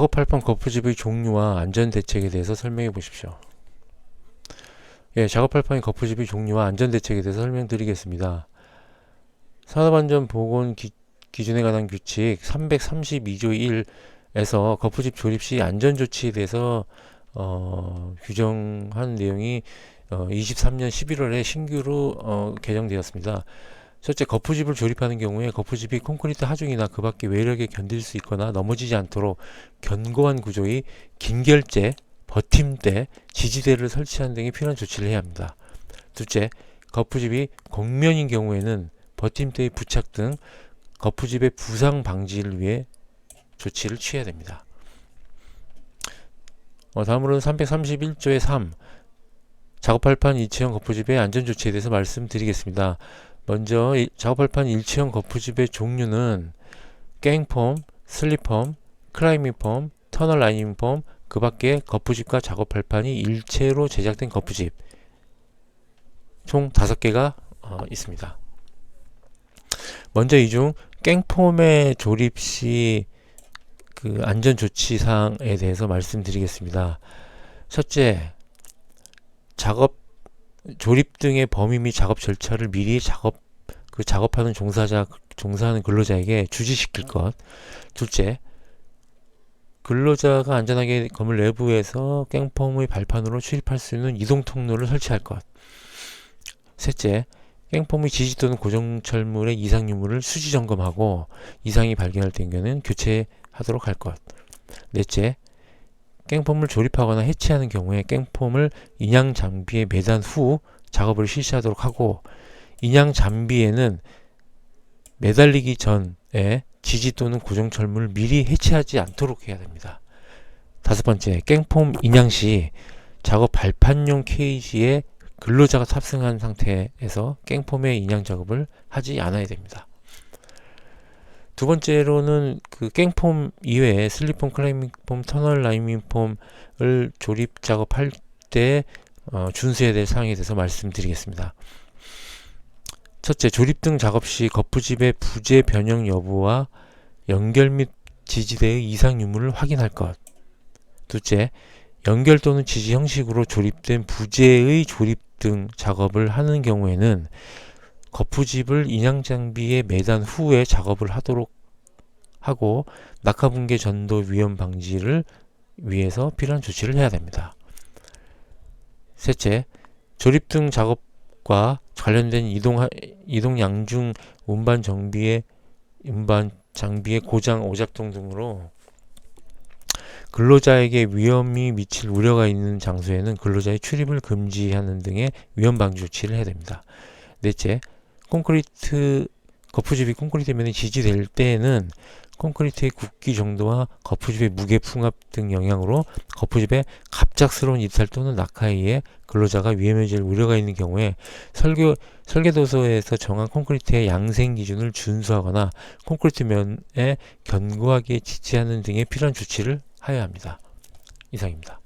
작업할 뻔 거푸집의 종류와 안전 대책에 대해서 설명해 보십시오. 예, 작업할 뻔 거푸집의 종류와 안전 대책에 대해서 설명드리겠습니다. 산업안전 보건 기, 기준에 관한 규칙 332조 1에서 거푸집 조립 시 안전 조치에 대해서 어, 규정한 내용이 어, 23년 11월에 신규로 어, 개정되었습니다. 첫째, 거푸집을 조립하는 경우에 거푸집이 콘크리트 하중이나 그 밖의 외력에 견딜 수 있거나 넘어지지 않도록 견고한 구조의 긴결재, 버팀대, 지지대를 설치하는 등의 필요한 조치를 해야 합니다. 둘째, 거푸집이 곡면인 경우에는 버팀대의 부착 등 거푸집의 부상 방지를 위해 조치를 취해야 됩니다. 어, 다음으로는 331조의 3 작업할판 일체형 거푸집의 안전조치에 대해서 말씀드리겠습니다. 먼저 이 작업할판 일체형 거푸집의 종류는 깽폼, 슬립폼, 클라이밍폼, 터널 라이닝폼, 그 밖에 거푸집과 작업할판이 일체로 제작된 거푸집 총 5개가 어, 있습니다. 먼저 이 중 깽폼의 조립 시 그 안전 조치 사항에 대해서 말씀드리겠습니다. 첫째, 작업 조립 등의 범위 및 작업 절차를 미리 작업 그 작업하는 종사자 종사하는 근로자에게 주지시킬 것. 둘째, 근로자가 안전하게 건물 내부에서 깽폼의 발판으로 출입할 수 있는 이동 통로를 설치할 것. 셋째, 깽폼의 지지 또는 고정 철물의 이상 유무를 수지 점검하고 이상이 발견할 경우에는 교체하도록 할 것. 넷째, 깽폼을 조립하거나 해체하는 경우에 깽폼을 인양 장비에 매단 후 작업을 실시하도록 하고 인양 장비에는 매달리기 전에 지지 또는 고정 철물을 미리 해체하지 않도록 해야 됩니다. 다섯 번째, 깽폼 인양 시 작업 발판용 케이지에 근로자가 탑승한 상태에서 깽폼의 인양 작업을 하지 않아야 됩니다. 두 번째로는 그 깽폼 이외에 슬립폼, 클라이밍폼, 터널 라이밍폼을 조립 작업할 때 어, 준수해야 될 사항에 대해서 말씀드리겠습니다. 첫째, 조립 등 작업 시 거푸집의 부재 변형 여부와 연결 및 지지대의 이상 유무를 확인할 것. 둘째, 연결 또는 지지 형식으로 조립된 부재의 조립 등 작업을 하는 경우에는 거푸집을 인양 장비에 매단 후에 작업을 하도록 하고 낙하 붕괴 전도 위험 방지를 위해서 필요한 조치를 해야 됩니다. 셋째, 조립 등 작업과 관련된 이동 이동 양중 운반 정비의 운반 장비의 고장 오작동 등으로 근로자에게 위험이 미칠 우려가 있는 장소에는 근로자의 출입을 금지하는 등의 위험 방지 조치를 해야 됩니다. 넷째, 콘크리트 거푸집이 콘크리트 면에 지지될 때에는 콘크리트의 굵기 정도와 거푸집의 무게 풍압 등 영향으로 거푸집의 갑작스러운 이탈 또는 낙하에 근로자가 위험해질 우려가 있는 경우에 설계 설계도서에서 정한 콘크리트의 양생 기준을 준수하거나 콘크리트 면에 견고하게 지지하는 등의 필요한 조치를 하여야 합니다. 이상입니다.